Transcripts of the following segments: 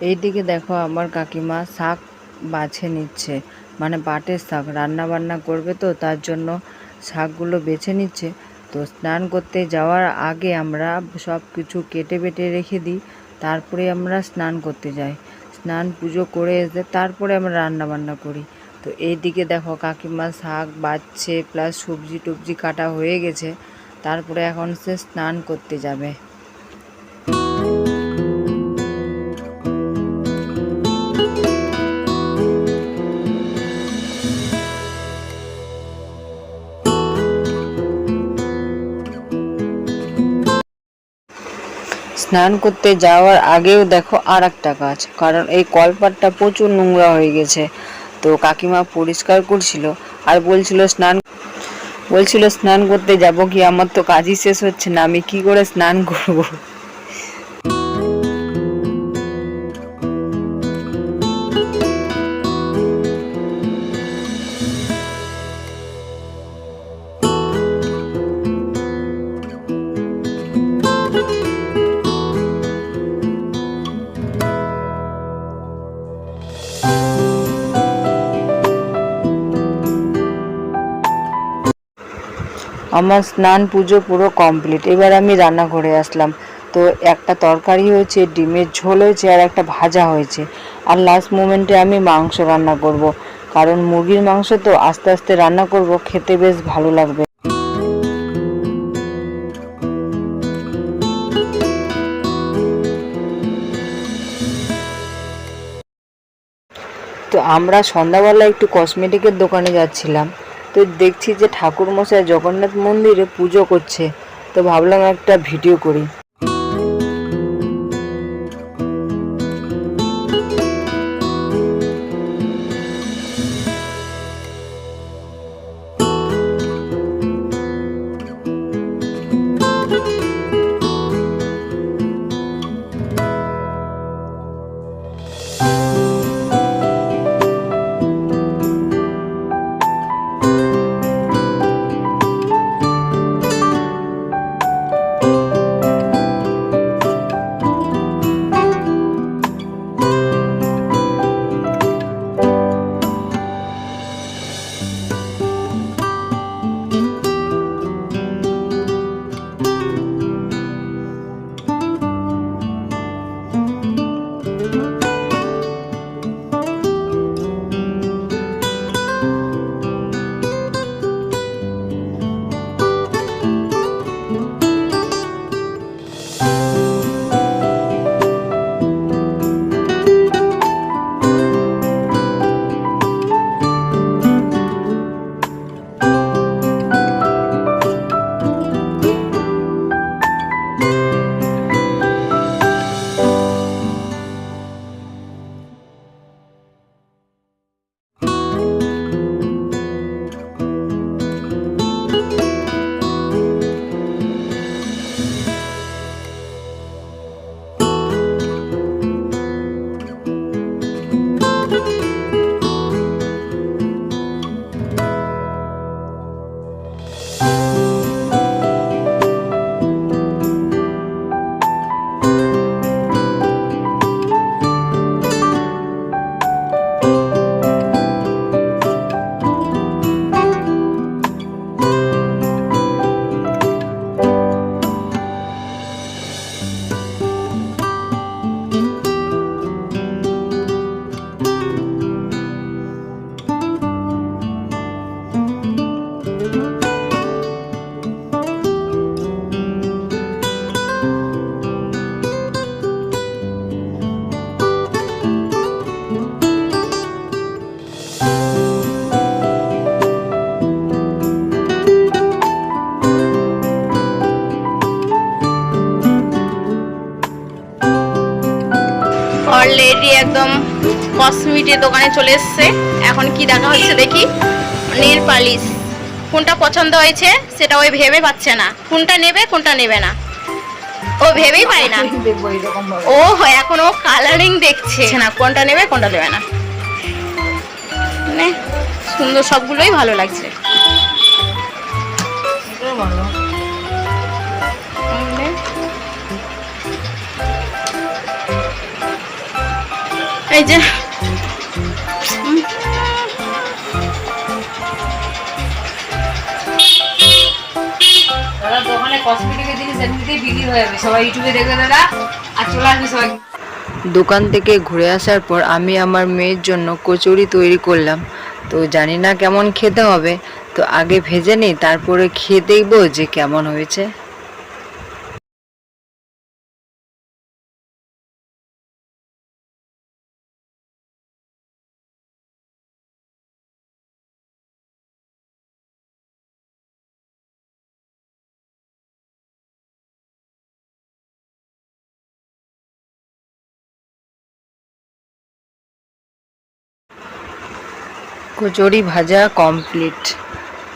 এইদিকে দেখো আমার কাকিমা শাক বাছে নিচ্ছে। মানে বাটের শাক রান্না বান্না করবে তো, তার জন্য শাকগুলো বেছে নিচ্ছে। তো স্নান করতে যাওয়ার আগে আমরা সব কিছু কেটে বেটে রেখে দিই, তারপরে আমরা স্নান করতে যাই। স্নান পুজো করে এসে তারপরে আমরা রান্না বান্না করি। তো এইদিকে দেখো কাকিমা শাক বাচ্ছে, প্লাস সবজি টবজি কাটা হয়ে গেছে, তারপরে এখন সে স্নান করতে যাবে। স্নান করতে যাওয়ার আগেও দেখো আর একটা কাজ কারণ এই কলপাটটা প্রচুর নোংরা হয়ে গেছে। তো কাকিমা পরিষ্কার করছিল আর বলছিল, স্নান বলছিল, স্নান করতে যাব কি? আমার তো কাজই শেষ হচ্ছে না, আমি কি করে স্নান করব? আমার স্নান পুজো পুরো কমপ্লিট এবার আমি রান্না করে আসলাম। তো একটা তরকারি হয়েছে, ডিমের ঝোল হয়েছে আর একটা ভাজা হয়েছে। আর লাস্ট মোমেন্টে আমি মাংস রান্না করব। কারণ মুরগির মাংস তো আস্তে আস্তে রান্না করব, খেতে বেশ ভালো লাগবে। তো আমরা সন্ধ্যাবেলা একটু কসমেটিকের দোকানে যাচ্ছিলাম। তো দেখছি যে ঠাকুর মশাই জগন্নাথ মন্দিরে পুজো করছে। তো ভাবলাম একটা ভিডিও করি। অলরেডি একদম কসমেটিক দোকানে চলে এসছে। এখন কি দেখা হচ্ছে দেখি। Nail polish. কোনটা পছন্দ হয়েছে সেটা ওই ভেবে পাচ্ছে না। কোনটা নেবে কোনটা নেবে না। ও ভেবেই পায় না। ও এখন ও কালারিং দেখছে। না কোনটা নেবে কোনটা নেবে না। মানে সুন্দর সবগুলোই ভালো লাগছে। মানে এই যে। দাদা দোকানে কসমেটিকের জিনিস এমনিতেই বিক্রি হয়ে যাবে। সবাই ইউটিউবে দেখবে দাদা আর চলে আসবে সবাই। দোকান থেকে ঘুরে আসার পর আমি আমার মেয়ের জন্য কচুরি তৈরি করলাম। তো জানি না কেমন খেতে হবে। তো আগে ভেজে নিই তারপরে খেয়ে দেখব যে কেমন হয়েছে। কচুরি ভাজা কমপ্লিট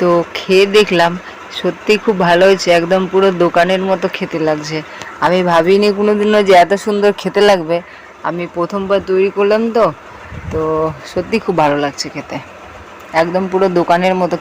তো খেয়ে দেখলাম, সত্যি খুব ভালো হয়েছে, একদম পুরো দোকানের মতো খেতে লাগছে। আমি ভাবিনি কোনো দিনও যে এত সুন্দর খেতে লাগবে। আমি প্রথমবার তৈরি করলাম তো তো সত্যি খুব ভালো লাগছে খেতে। একদম পুরো দোকানের মতো